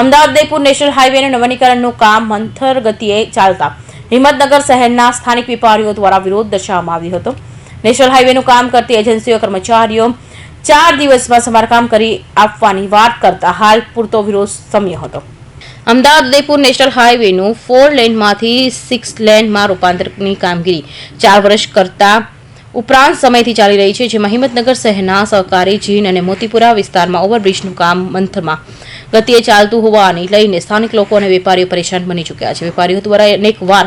Ahmedabad Udaipur national હાઈવેનું નવીનીકરણનું કામ મંથર ગતિએ ચાલતા હિંમતનગર શહેરના સ્થાનિક વેપારીઓ દ્વારા વિરોધ દર્શાવવામાં આવ્યો હતો. નેશનલ હાઈવેનું કામ કરતી એજન્સીઓ કર્મચારીઓ ચાર દિવસમાં સમારકામ કરી આપવાની વાત કરતા હાલ પૂરતો વિરોધ સમ્યો હતો. અમદાવાદ ઉદયપુર નેશનલ હાઈવેનું ફોર લેનમાંથી સિક્સ લેનમાં રૂપાંતરની કામગીરી ચાર વર્ષ કરતા ઉપરાંત સમયથી ચાલી રહી છે, જેમાં હિંમતનગર શહેરના સહકારી જીન અને મોતીપુરા વિસ્તારમાં ઓવરબ્રિજનું કામ મંથરમાં ગતિએ ચાલતું હોવાને લઈને સ્થાનિક લોકો અને વેપારીઓ પરેશાન બની ચૂક્યા છે. વેપારીઓ દ્વારા અનેક વાર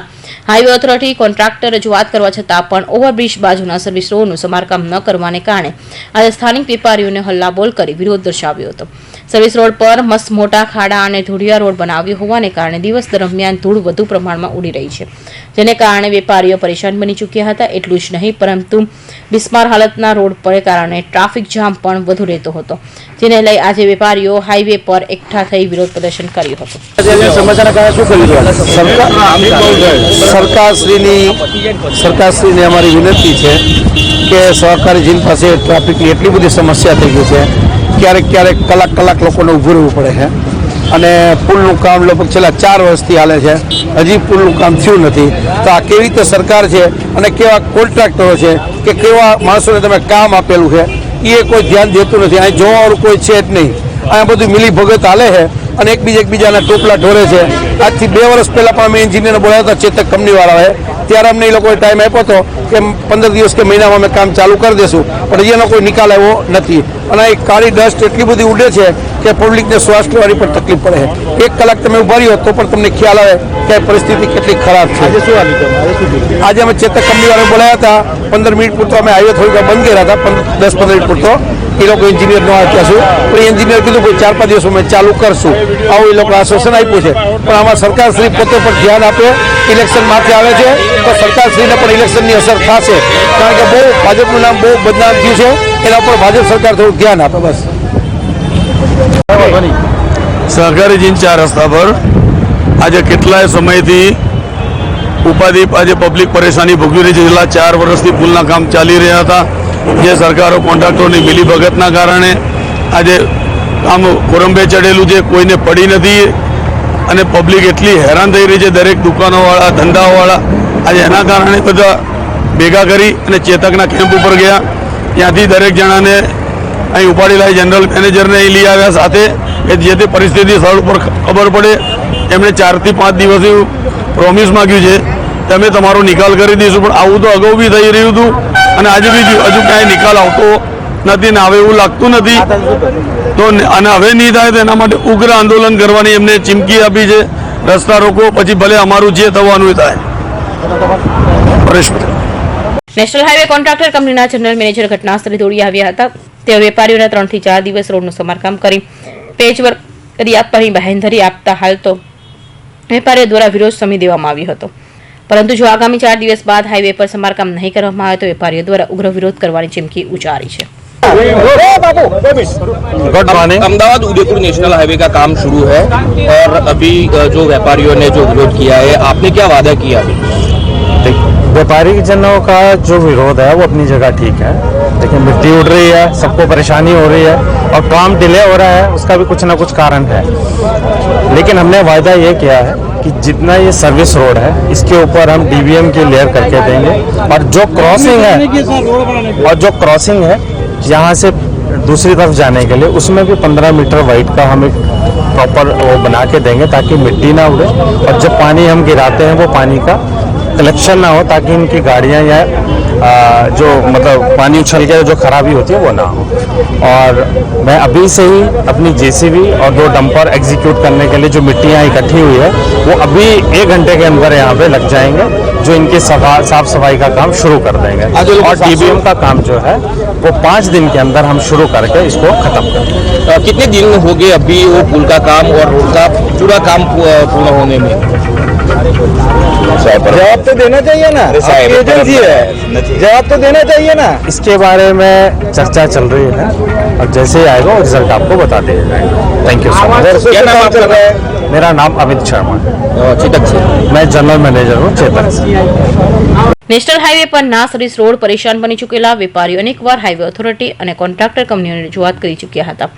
હાઈવે ઓથોરિટી કોન્ટ્રાક્ટર રજૂઆત કરવા છતાં પણ ઓવરબ્રિજ બાજુના સર્વિસ રોડનું સમારકામ ન કરવાને કારણે આજે સ્થાનિક વેપારીઓને હલ્લાબોલ કરી વિરોધ દર્શાવ્યો હતો. સર્વિસ રોડ પર મસ્ત મોટા ખાડા અને ધૂળિયા રોડ બનાવ્યો હોવાને કારણે દિવસ દરમિયાન ધૂળ વધુ પ્રમાણમાં ઉડી રહી છે. જેને કારણે વેપારીઓ પરેશાન બની ચૂક્યા હતા એટલું જ નહીં પરંતુ બિસ્માર હાલતના રોડ પર કારણે ટ્રાફિક જામ પણ વધુ રહેતો હતો જેને લઈ આજે વેપારીઓ હાઈવે પર એકઠા થઈ વિરોધ પ્રદર્શન કર્યું હતું. સરકારશ્રીની સરકારશ્રીને અમારી વિનંતી છે કે સહકારી જીન પાસે ટ્રાફિકની એટલી બધી સમસ્યા થઈ ગઈ છે. ક્યારેક ક્યારેક કલાક કલાક લોકોને ઊભું રહેવું પડે છે. અને પુલનું કામ લગભગ છેલ્લા ચાર વર્ષથી હાલે છે. હજી પુલનું કામ થયું નથી. તો આ કેવી રીતે સરકાર છે અને કેવા કોન્ટ્રાક્ટરો છે કે કેવા માણસોને તમે કામ આપેલું છે એ કોઈ ધ્યાન દેતું નથી. અહીં જોવાવાળું કોઈ છે જ નહીં. અહીંયા બધું મિલી ભગત હાલે છે. અને એકબીજા એકબીજાના ટોપલા ઢોરે છે. આજથી બે વર્ષ પહેલાં પણ અમે એન્જિનિયરને બોલાવ્યા હતા ચેતક કંપનીવાળાએ ત્યારે અમને એ લોકોએ ટાઈમ આપ્યો હતો કે પંદર દિવસ કે મહિનામાં અમે કામ ચાલુ કરી દઈશું પણ અહીંયાનો કોઈ નિકાલ આવ્યો નથી. અને આ એક કાળી ડસ્ટ એટલી બધી ઉડે છે કે પબ્લિકને શ્વાસ લેવાની પણ તકલીફ પડે છે. એક કલાક તમે ઊભા રહ્યો તો પણ તમને ખ્યાલ આવે કે પરિસ્થિતિ કેટલી ખરાબ છે. આજે અમે ચેતક કંપનીવાળાને બોલાવ્યા હતા. પંદર મિનિટ પૂરતો અમે હાઈવે થોડીક બંધ કર્યા હતા. દસ પંદર મિનિટ પૂરતો. એ લોકો એન્જિનિયરનો આપ્યા છું. પણ એન્જિનિયર કીધું કે ચાર પાંચ દિવસ અમે ચાલુ કરશું. આવું એ લોકો આશ્વાસન આપ્યું છે. પણ આમાં સરકારશ્રી પોતે પણ ધ્યાન આપે ઇલેક્શન માથે આવે છે, તો સરકારશ્રીને પણ ઇલેક્શનની અસર થશે. કારણ કે બહુ ભાજપનું નામ બહુ બદનામ થયું છે, એના પર ભાજપ સરકાર થોડું ધ્યાન આપે, બસ. સહકારી જીન રસ્તા પર આજે કેટલાય સમયથી ઉપાધિ આજે પબ્લિક પરેશાની ભોગવી રહી છે. છેલ્લા ચાર વર્ષથી પુલના કામ ચાલી રહ્યા હતા. જે સરકારો કોન્ટ્રાક્ટરોની મિલીભગતના કારણે આજે કામ કોરંબે ચડેલું છે કોઈને પડી નથી અને પબ્લિક એટલી હેરાન થઈ રહી છે દરેક દુકાનોવાળા ધંધાઓવાળા આજે એના કારણે બધા ભેગા કરી અને ચેતકના કેમ્પ ઉપર ગયા. ત્યાંથી દરેક જણાને અહીં ઉપાડી લાવી. જનરલ મેનેજરને અહીં લઈ આવ્યા સાથે. કે જે તે પરિસ્થિતિ સ્થળ ઉપર ખબર પડે. એમણે ચારથી પાંચ દિવસથી પ્રોમિસ માગ્યું છે અમે તમારો નિકાલ કરી દઈશું. પણ આવું તો અગાઉ બી થઈ રહ્યું હતું. અને આજે બી હજુ ક્યાંય નિકાલ આવતો નથી ને હવે એવું લાગતું નથી. તો અને હવે નહીં થાય તો એના માટે ઉગ્ર આંદોલન કરવાની એમને ચીમકી આપી છે. રસ્તા રોકો, પછી ભલે અમારું જે થવાનું થાય. નેશનલ હાઈવે કોન્ટ્રાક્ટર કંપનીના જનરલ મેનેજર ઘટના સ્થળે દોડી આવ્યા હતા. તેઓ વેપારીઓના ત્રણથી ચાર દિવસ રોડનું સમારકામ કરી પેચવર્ક કરી આપવાની બાહેંધરી આપતા હાલ તો વેપારીઓ દ્વારા વિરોધ સમી દેવામાં આવ્યો હતો. પરંતુ જો આગામી ચાર દિવસ બાદ હાઈવે પર સમારકામ નહીં કરવામાં આવે તો વેપારીઓ દ્વારા ઉગ્ર વિરોધ કરવાની ચીમકી ઉચ્ચારી છે. Good morning. Ahmedabad Udaipur national highway का काम शुरू है और अभी जो व्यापारियों ने जो विरोध किया है आपने क्या वादा किया? अभी व्यापारी जनों का जो विरोध है वो अपनी जगह ठीक है। लेकिन मिट्टी उड़ रही है सबको परेशानी हो रही है और काम डिले हो रहा है उसका भी कुछ ना कुछ कारण है। लेकिन हमने वायदा ये किया है कि जितना ये सर्विस रोड है इसके ऊपर हम डीवीएम के लेयर करके देंगे। और जो क्रॉसिंग है और जो क्रॉसिंग है यहाँ से दूसरी तरफ़ जाने के लिए उसमें भी 15 मीटर वाइट का हम एक प्रॉपर वो बना के देंगे ताकि मिट्टी ना उड़े। और जब पानी हम गिराते हैं वो पानी का कलेक्शन ना हो ताकि इनकी गाड़ियाँ या आ, जो मतलब पानी उछल के जो खराबी होती है वो ना हो। और मैं अभी से ही अपनी जेसीबी और दो डंपर एग्जीक्यूट करने के लिए जो मिट्टियाँ इकट्ठी हुई है वो अभी एक घंटे के अंदर यहाँ पे लग जाएँगे जो इनकी सफ़ा साफ़ सफ़ाई का काम शुरू कर देंगे। और डीबीएम का काम जो है वो पाँच दिन के अंदर हम शुरू करके इसको खत्म कर कितने दिन हो गए अभी वो पुल का काम और रोड का पूरा काम पू- पूर्ण होने में? जवाब तो देना चाहिए ना। आपकी एजेंसी है। जवाब तो देना चाहिए ना। इसके बारे में चर्चा चल रही है और जैसे ही आएगा रिज़ल्ट आपको बता दिया जाएगा। थैंक यू सो मच क्या नाम आपका? मेरा नाम अमित शर्मा है। चेतक से मैं जनरल मैनेजर हूँ चेतन से નેશનલ હાઈવે પરના સર્વિસ રોડ પરેશાન બની ચૂકેલા વેપારીઓ અનેકવાર હાઈવે ઓથોરિટી અને કોન્ટ્રાક્ટર કંપનીઓને રજૂઆત કરી ચૂક્યા હતા.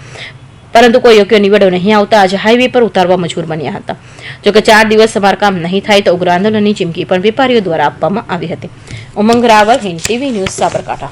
પરંતુ કોઈ યોગ્ય નિવેડો નહીં આવતા આજે હાઈવે પર ઉતારવા મજબૂર બન્યા હતા. જોકે ચાર દિવસ સમારકામ નહીં થાય તો ઉગ્ર આંદોલનની ચીમકી પણ વેપારીઓ દ્વારા આપવામાં આવી હતી. Umang Raval, Hind TV news Sabarkantha.